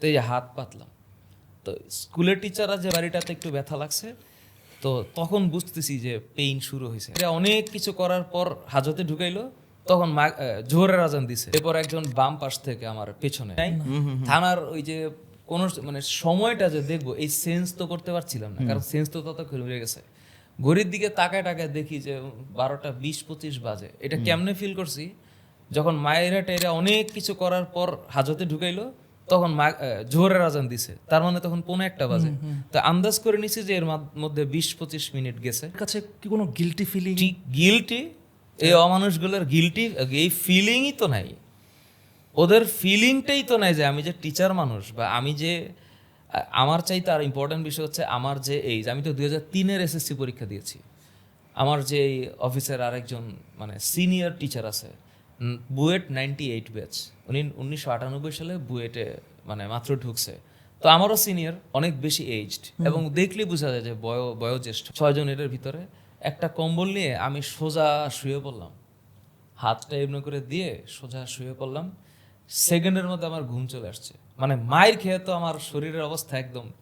তো এই যে হাত পাতলাম। তো স্কুলের টিচাররা যে বাড়িটাতে একটু ব্যথা লাগছে তো তখন বুঝতেছি যে পেইন শুরু হয়েছে। এটা অনেক কিছু করার পর হাজতে ঢুকাইলো তখন জোহরের আজান দিছে। এরপর একজন বাম পাশ থেকে আমার পেছনে। থানার ওই যে কোন মানে সময়টা যে দেখব এই সেন্স তো করতে পারছিলাম না। কারণ সেন্স তো ততক্ষণ হয়ে গেছে। ঘড়ির দিকে তাকায় টাকায় দেখি যে বারোটা বিশ পঁচিশ বাজে। এটা কেমনে ফিল করছি? যখন মায়েরা টেরা অনেক কিছু করার পর হাজতে ঢুকাইলো তখন জোহরের আজান দিছে। তার মানে তখন পৌনে একটা বাজে। তো আন্দাজ করে নিছি যে এর মধ্যে বিশ পঁচিশ মিনিট গেছে। কাছে কি কোনো গিলটি ফিলিং গিলটি এই অমানুষগুলোর গিলটি এই ফিলিংই তো নাই। ওদের ফিলিংটাই তো নাই যে আমি যে টিচার মানুষ বা আমি যে আমার চাইতে আর ইম্পর্টেন্ট বিষয় হচ্ছে আমার যে এইজ আমি তো দুই হাজার তিনের এসএসসি পরীক্ষা দিয়েছি। আমার যে অফিসের আরেকজন মানে সিনিয়র টিচার আছে। BUET ninety eight batch. উনি উনিশশো আটানব্বই সালে বুয়েটে মানে মাত্র ঢুকছে। তো আমারও সিনিয়র অনেক বেশি এইজড এবং দেখলেই বোঝা যায় যে বয় বয়োজ্যেষ্ঠ। ছয়জন এটার ভিতরে একটা কম্বল নিয়ে আমি সোজা শুয়ে পড়লাম। হাতটা এমনি করে দিয়ে সোজা শুয়ে পড়লাম। সেকেন্ডের মধ্যে আমার ঘুম চলে আসছে। মানে মায়ের খেয়ে তো আমার শরীরের অবস্থা একদম